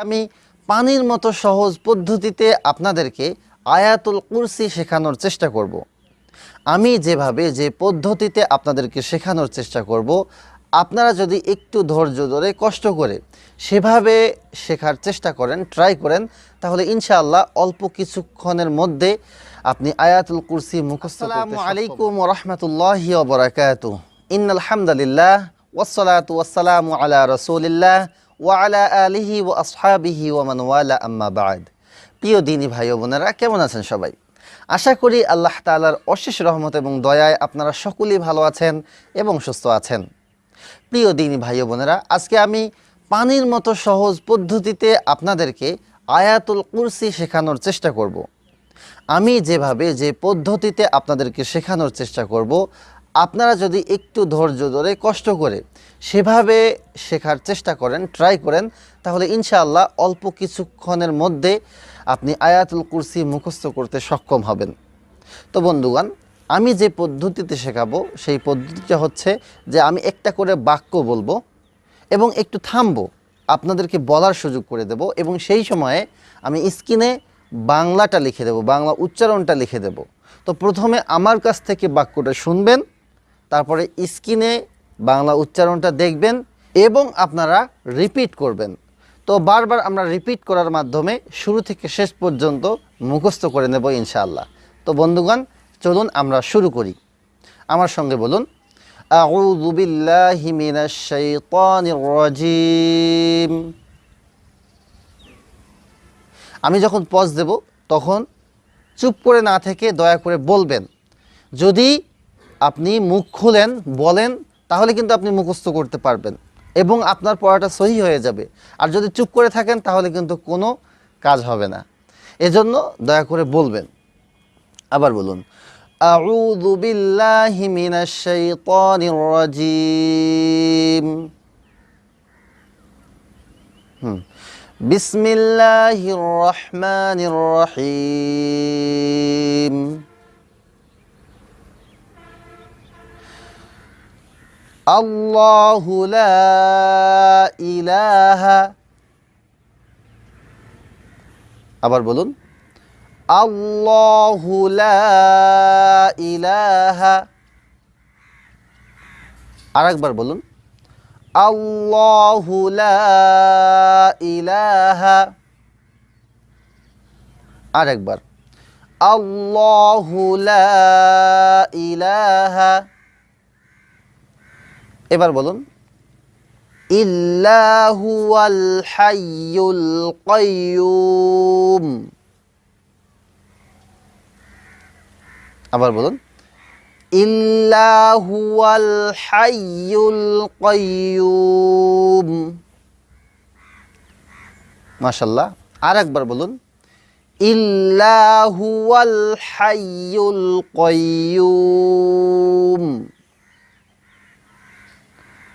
আমি পানির মতো সহজ পদ্ধতিতে আপনাদেরকে আয়াতুল কুরসি শেখানোর চেষ্টা করব। আমি যেভাবে যে পদ্ধতিতে আপনাদেরকে শেখানোর চেষ্টা করব আপনারা যদি একটু ধৈর্য ধরে কষ্ট করে সেভাবে শেখার চেষ্টা করেন ট্রাই করেন তাহলে ইনশাআল্লাহ অল্প কিছুক্ষণের মধ্যে আপনি আয়াতুল কুরসি মুখস্থ আলাইকুম রহমতুল্লাহি ওবরাকাত ইন্নাল হামদুলিল্লাহ ওয়াসসালাতু ওয়াসসালামু আলা রাসূলিল্লাহ ওয়া আলা আলিহি ওয়া আসহাবিহি ওয়া মান ওয়ালা, আম্মা বাদ। প্রিয় দিনী ভাই ও বোনেরা, কেমন আছেন সবাই? আশা করি আল্লাহ তাআলার অশেষ রহমত এবং দয়ায় আপনারা সকলেই ভালো আছেন এবং সুস্থ আছেন। প্রিয় দিনী ভাই ও বোনেরা, আজকে আমি পানির মতো সহজ পদ্ধতিতে আপনাদেরকে আয়াতুল কুরসি শেখানোর চেষ্টা করব। আমি যেভাবে যে পদ্ধতিতে আপনাদেরকে শেখানোর চেষ্টা করব, আপনারা যদি একটু ধৈর্য ধরে, কষ্ট করে সেভাবে শেখার চেষ্টা করেন ট্রাই করেন, তাহলে ইনশাআল্লাহ অল্প কিছুক্ষণের মধ্যে আপনি আয়াতুল কুরসি মুখস্থ করতে সক্ষম হবেন। তো বন্ধুগণ, আমি যে পদ্ধতিতে শেখাবো, সেই পদ্ধতিটা হচ্ছে যে আমি একটা করে বাক্য বলব এবং একটু থামবো, আপনাদেরকে বলার সুযোগ করে দেব এবং সেই সময়ে আমি স্ক্রিনে বাংলাটা লিখে দেব, বাংলা উচ্চারণটা লিখে দেব। তো প্রথমে আমার কাছ থেকে বাক্যটা শুনবেন, তারপরে স্ক্রিনে বাংলা উচ্চারণটা দেখবেন এবং আপনারা রিপিট করবেন তো বারবার আমরা রিপিট করার মাধ্যমে শুরু থেকে শেষ পর্যন্ত মুখস্থ করে নেব ইনশাআল্লাহ তো বন্ধুগণ চলুন আমরা শুরু করি আমার সঙ্গে বলুন أعوذ بالله من الشيطان الرجيم আমি যখন পজ দেব তখন চুপ করে না থেকে দয়া করে বলবেন যদি আপনি মুখ খুলেন বলেন তাহলে কিন্তু আপনি মুখস্থ করতে পারবেন এবং আপনার পড়াটা সহি হয়ে যাবে আর যদি চুপ করে থাকেন তাহলে কিন্তু কোনো কাজ হবে না এজন্য দয়া করে বলবেন আবার বলুন أعوذ بالله من الشيطان الرجيم হুম। بسم الله الرحمن الرحيم আল্লাহু লা ইলাহা আবার বলুন আল্লাহু লা ইলাহা আরেকবার বলুন আল্লাহু লা ইলাহা আরেকবার আল্লাহু লা ইলাহা এবার বলুন। ইল্লাহু আল হাইয়ুল কাইয়ুম। আবার বলুন। ইল্লাহুয়াল মাশাল্লাহ আর একবার বলুন। ইল্লাহুয়াল হাইয়ুল কাইয়ুম।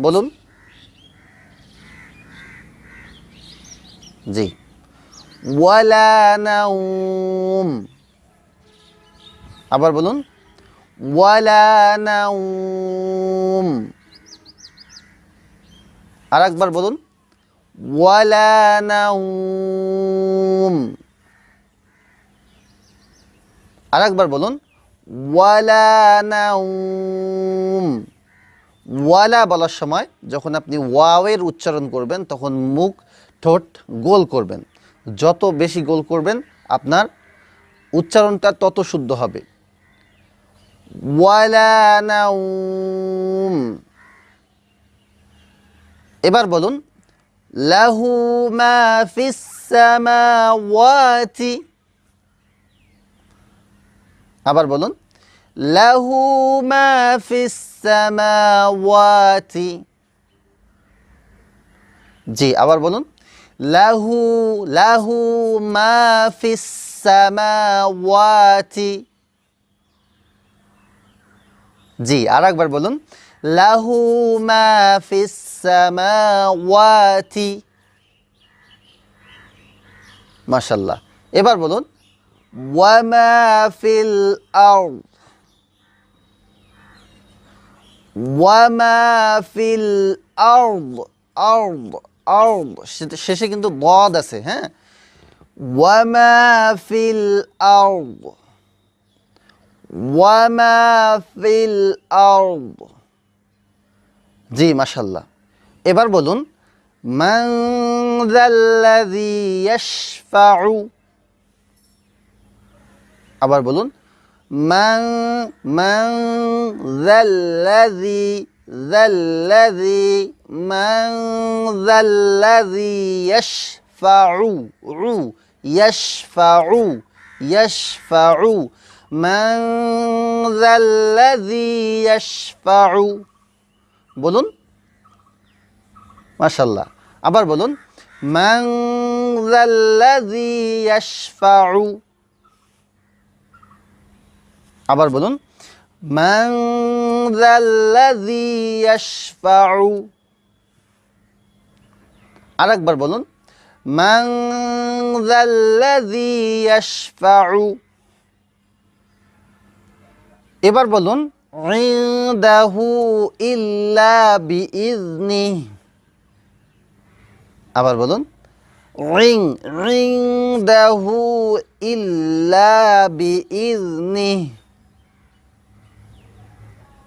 বলুন। জি। ওয়ালা নাউম আবার বলুন। ওয়ালা আর একবার বলুন। ওয়ালা আর একবার বলুন। ওয়ালা নাউম ওয়ালা বলার সময় যখন আপনি ওয়াওয়ের উচ্চারণ করবেন, তখন মুখ ঠোঁট গোল করবেন। যত বেশি গোল করবেন, আপনার উচ্চারণটা তত শুদ্ধ হবে। এবার বলুন, লাহু আবার বলুন লাহু মা ফিস সামাওয়াতি জি, আবার বলুন। লাহু লাহু মা ফিস সামাওয়াতি জি আর একবার বলুন। লাহু মা ফিস সামাওয়াতি মাশাল্লাহ এবার বলুন ওয়ামা ফিল আরদ? ওয়ামা ফিল আরদ আরদ আরদ। শেষে কিন্তু বদ আছে হ্যাঁ? ওয়ামা ফিল আরদ, ওয়ামা ফিল আরদ। জি মাশাল্লাহ এবার বলুন, মান যাল্লাযী ইয়াশফাউ? আবার বলুন মান মান, যাল্লাযী যাল্লাযী, মান, যাল্লাযী ইয়াশফাউ, উ, ইয়াশফাউ ইয়াশফাউ, মান, যাল্লাযী ইয়াশফাউ। বলুন। মাশাল্লাহ আবার বলুন। মান, যাল্লাযী ইয়াশফাউ। আবার বলুন ইয়াশফাউ আরেকবার বলুন এবার বলুন ইল্লা আবার বলুন রিং রিং দাহু ইল্লা বিইজনি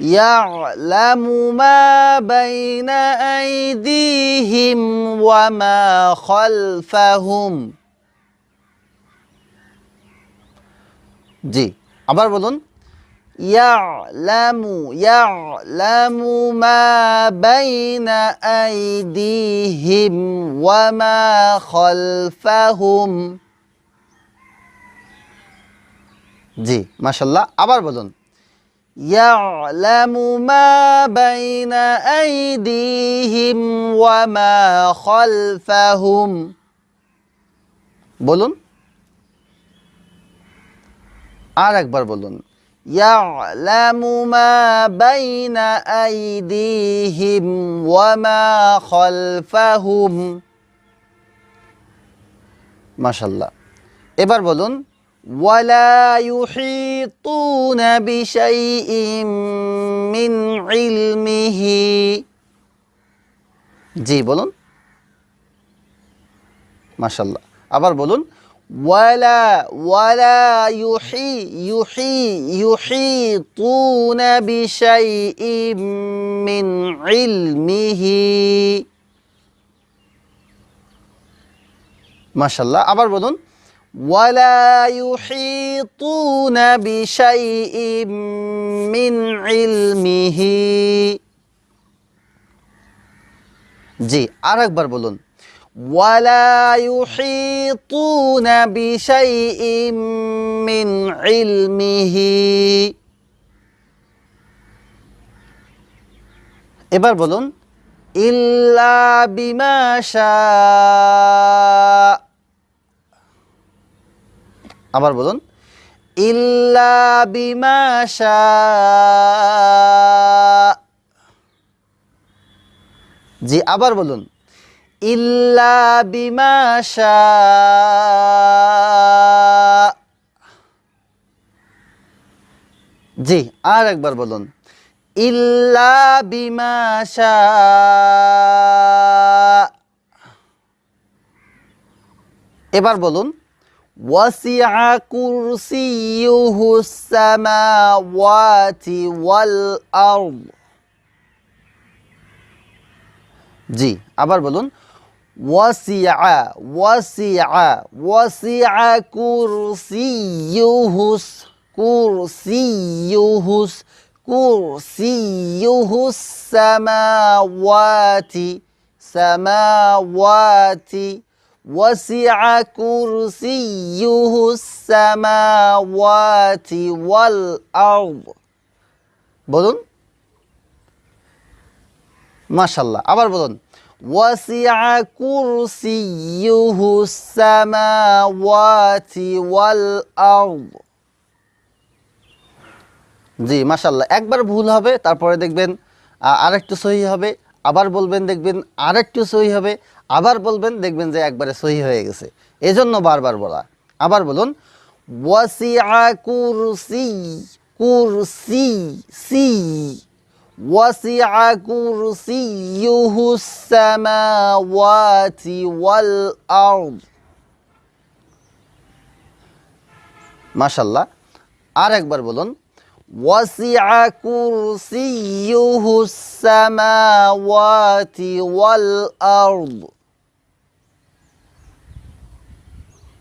يعلم ما بين أيديهم وما خلفهم জি আবার বলুন يعلم يعلم ما بين أيديهم وما خلفهم জি মাশাল্লাহ আবার বলুন يعلم ما بين أيديهم وما خلفهم বলুন আর একবার বলুন يعلم ما بين أيديهم وما خلفهم মাশাল্লাহ এবার বলুন ولا يحيطون بشيء من علمه জি বলুন মাশাল্লাহ আবার বলুন ولا ولا يحي يحي يحيطون بشيء من علمه মাশাল্লাহ আবার বলুন ولا يحيطون بشيء من علمه জি আরেকবার বলুন ولا يحيطون بشيء من علمه এবার বলুন ইল্লা বিমা শাআ আবার বলুন, ইল্লা বিমা শাআ জি, আবার বলুন, ইল্লা বিমা শাআ জি, আর একবার বলুন, ইল্লা বিমা শাআ এবার বলুন ওয়াসিআ কুরসিয়ুহু সামাওয়াতি ওয়াল আরদ জি আবার বলুন وسع وسع وسع كرسيه كرسيه كرسيه السماوات سماوات وسع كرسيه السماوات والأرض বলুন মাশাল্লাহ আবার বলুন ওয়াসিআ কুরসিয়ুহু সামাওয়াতি ওয়াল আরদ জি মাশাল্লাহ একবার ভুল হবে তারপরে দেখবেন আ, আরেকটু সহি হবে আবার বলবেন দেখবেন আরেকটু সহি হবে আবার বলবেন দেখবেন যে একবারে সহি হয়ে গেছে এজন্য বারবার বলা আবার বলুন ওয়াসিআ কুরসি কুরসি সি وسع كرسيه السماوات والأرض মাশাল্লাহ আর একবার বলুন وسع كرسيه السماوات والأرض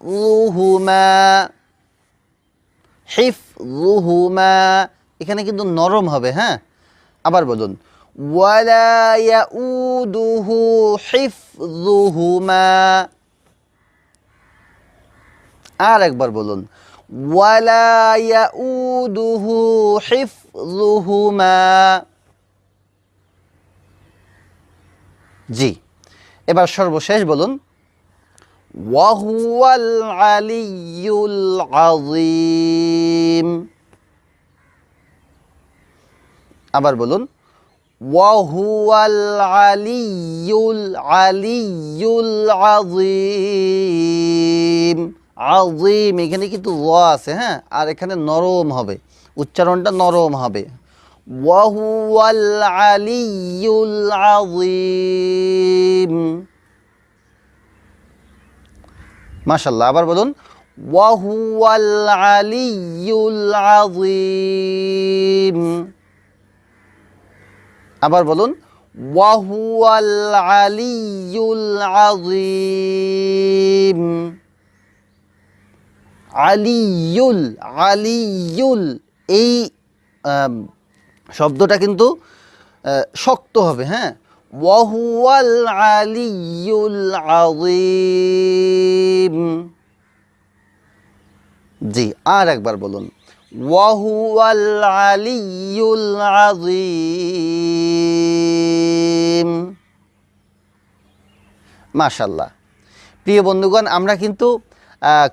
হিফযুহুমা হিফযুহুমা, এখানে কিন্তু নরম হবে হ্যাঁ? আবার বলুন, ওয়ালা ইয়াউদুহু হিফযুহুমা। আর একবার বলুন, ওয়ালা ইয়াউদুহু হিফযুহুমা। জি, এবার সর্বশেষ বলুন وهو العلي العظيم আবার বলুন وهو العلي العلي العظيم عظيم এখানে কিন্তু ল আছে হ্যাঁ আর এখানে নরম হবে উচ্চারণটা নরম হবে وهو العلي العظيم মাশাল্লাহ আবার বলুন, ওয়াহুয়াল আবার বলুন, ওয়াহুয়াল আলিয়ুল আলিয়ুল এই শব্দটা কিন্তু শক্ত হবে হ্যাঁ? ওয়াহুয়াল আলিয়ুল আযীম জি, আর একবার বলুন। আযীম মাশাল্লাহ প্রিয় বন্ধুগণ, আমরা কিন্তু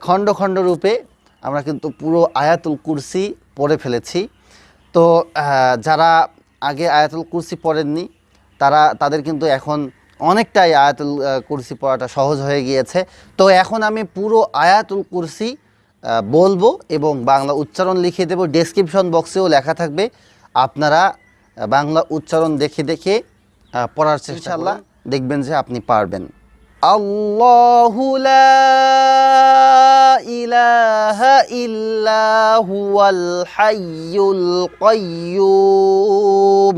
খণ্ড খণ্ড রূপে আমরা কিন্তু পুরো আয়াতুল কুরসি পড়ে ফেলেছি। তো যারা আগে আয়াতুল কুরসি পড়েননি তারা তাদের কিন্তু এখন অনেকটাই আয়াতুল কুরসি পড়াটা সহজ হয়ে গিয়েছে। তো এখন আমি পুরো আয়াতুল কুরসি বলব এবং বাংলা উচ্চারণ লিখে দেবো। ডেসক্রিপশন বক্সেও লেখা থাকবে। আপনারা বাংলা উচ্চারণ দেখে দেখে পড়ার চেষ্টা আল্লাহ দেখবেন যে আপনি পারবেন। আল্লাহু লা ইলাহা ইল্লা হুয়াল হাইয়ুল কাইয়্যুম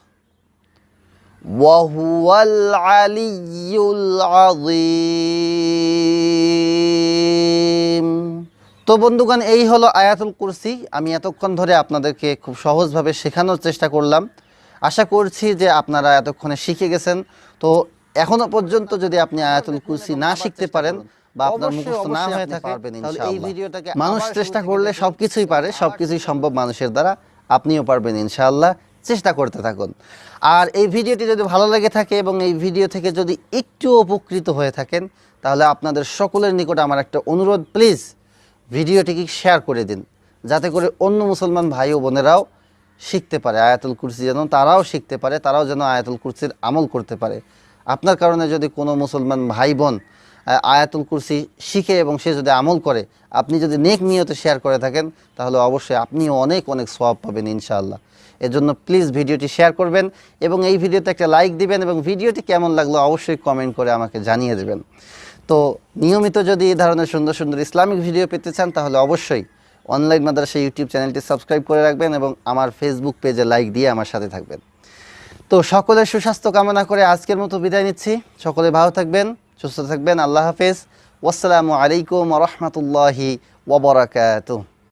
وهو العلي العظيم তো বন্ধুগণ এই হলো আয়াতুল কুরসি আমি এতক্ষণ ধরে আপনাদেরকে খুব সহজভাবে শেখানোর চেষ্টা করলাম আশা করছি যে আপনারা এতক্ষণে শিখে গেছেন তো এখনো পর্যন্ত যদি আপনি আয়াতুল কুরসি না শিখতে পারেন বা আপনার মুখস্থ না হয়ে থাকে তাহলে এই ভিডিওটাকে মানুষ চেষ্টা করলে সবকিছুই পারে সবকিছুই সম্ভব মানুষের দ্বারা আপনিও পারবেন ইনশাআল্লাহ চেষ্টা করতে থাকুন। আর এই ভিডিওটি যদি ভালো লেগে থাকে এবং এই ভিডিও থেকে যদি একটু উপকৃত হয়ে থাকেন, তাহলে আপনাদের সকলের নিকটে আমার একটা অনুরোধ, প্লিজ ভিডিওটিকে শেয়ার করে দিন। যাতে করে অন্য মুসলমান ভাই ও বোনেরাও শিখতে পারে আয়াতুল কুরসি যেন, তারাও শিখতে পারে, তারাও যেন আয়াতুল কুরসির আমল করতে পারে। আপনার কারণে যদি কোনো মুসলমান ভাই বোন আয়াতুল কুরসি শিখে এবং সে যদি আমল করে, আপনি যদি নেক নিয়তে শেয়ার করে থাকেন, তাহলে অবশ্যই আপনিও অনেক অনেক সওয়াব পাবেন ইনশাআল্লাহ। এজন্য প্লিজ ভিডিওটি শেয়ার করবেন এবং এই ভিডিওতে একটা লাইক দিবেন এবং ভিডিওটি কেমন লাগল অবশ্যই কমেন্ট করে আমাকে জানিয়ে দেবেন। তো নিয়মিত যদি এই ধরনের সুন্দর সুন্দর ইসলামিক ভিডিও পেতে চান, তাহলে অবশ্যই অনলাইন মাদ্রাসা ইউটিউব চ্যানেলটি সাবস্ক্রাইব করে রাখবেন এবং আমার ফেসবুক পেজে লাইক দিয়ে আমার সাথে থাকবেন। তো সকলের সুস্বাস্থ্য কামনা করে আজকের মতো বিদায় নিচ্ছি। সকলে ভালো থাকবেন, সুস্থ থাকবেন, আল্লাহ হাফেজ। ওয়াসসালামু আলাইকুম রহমতুল্লাহি ওবরাকাতুহ